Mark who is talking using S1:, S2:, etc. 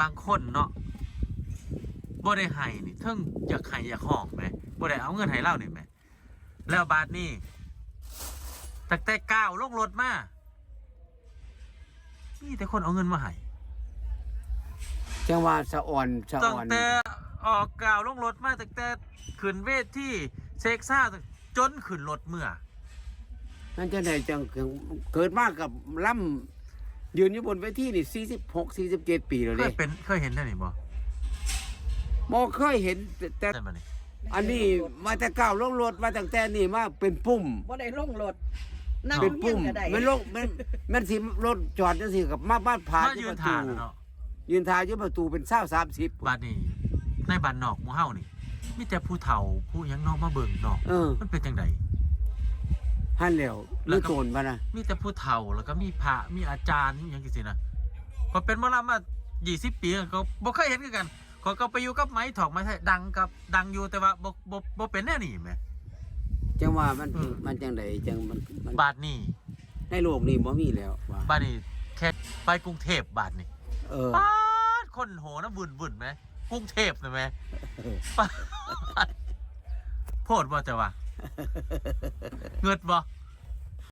S1: บางคนเนาะบ่ได้ให้นี่เทิงอยากให้อยากห้องไหมบ่ได้เอาเงินให้เล่านี่ไหมแล้วบาทนี่ตั้งแต่ก้าวลงรถมานี่แต่คนเอาเงินมาให้
S2: จังว่าสะอ่อนสะ
S1: ตั้ง
S2: อ่อน
S1: แต่ออกก้าวลงรถมาตั้งแต่ขึ้นเวทที่เซ็กซ่าจนขึ้นรถเมื่อ
S2: นั่นจะได้จังเกิดมากับล่ำ ยืนอยู่บนเวทีนี่46 47ปีแล้ว
S1: เค
S2: เด้
S1: ยเป็นเคยเห็นได้นี่บ่
S2: บ่เคยเห็นแต่แต่
S1: ได้บ่นี่
S2: อันนี้มาแต่ก้าวลงรถมาตั้งแต่นี่มาเป็นปุ่ม
S3: บ่ได้ลงรถนั่ง
S2: เป็น
S3: เฮีย
S2: ปุ่
S3: น
S2: ม
S3: ก็ได้
S2: มันลงมันมันสิรถจอดจังซี่กับมาบ้านพา
S1: มา
S2: ที่
S1: ยื
S2: ป
S1: น
S2: ระ
S1: ทา
S2: ตู
S1: งเนาะ
S2: ยืนทาอยู่ประตูเป็น20 30
S1: บาดนี้ในบ้านนอกหมู่เฮานี่มีแต่ผู้เฒ่าผู้หยังเนอกมาเบิ่งเนาะ
S2: เออ
S1: มันเป็นจังได
S2: หั่นแล้ว
S1: แล้
S2: มี
S1: วก็
S2: โจรบ่นะ
S1: มีแต่ผู้เฒ่าแล้วก็มีพระมีอาจารย์มีหยังจังซี่นะพอเป็นหมอลำมา20ปีก็บ่เคยเห็นคือกันเขาก็ไปอยู่กับไม้ถอกไม้ไทยดังกับดังอยู่แต่ว่าบ่บ่บ่เป็นแน่นี่แหม
S2: จังว่ามัน
S1: อืม
S2: มันจังไดจังมันมัน
S1: บาดนี้
S2: ในโลกนี้บ่มีแล้วว่า
S1: บาดนี้แค่ไปกรุงเทพบาดนี้
S2: เออ
S1: ปาดคนโหนะวุ่นวุ่นไหมกรุงเทพนะไหม
S2: เออ
S1: ปาดโพดบ่จะว่า เงิดบ่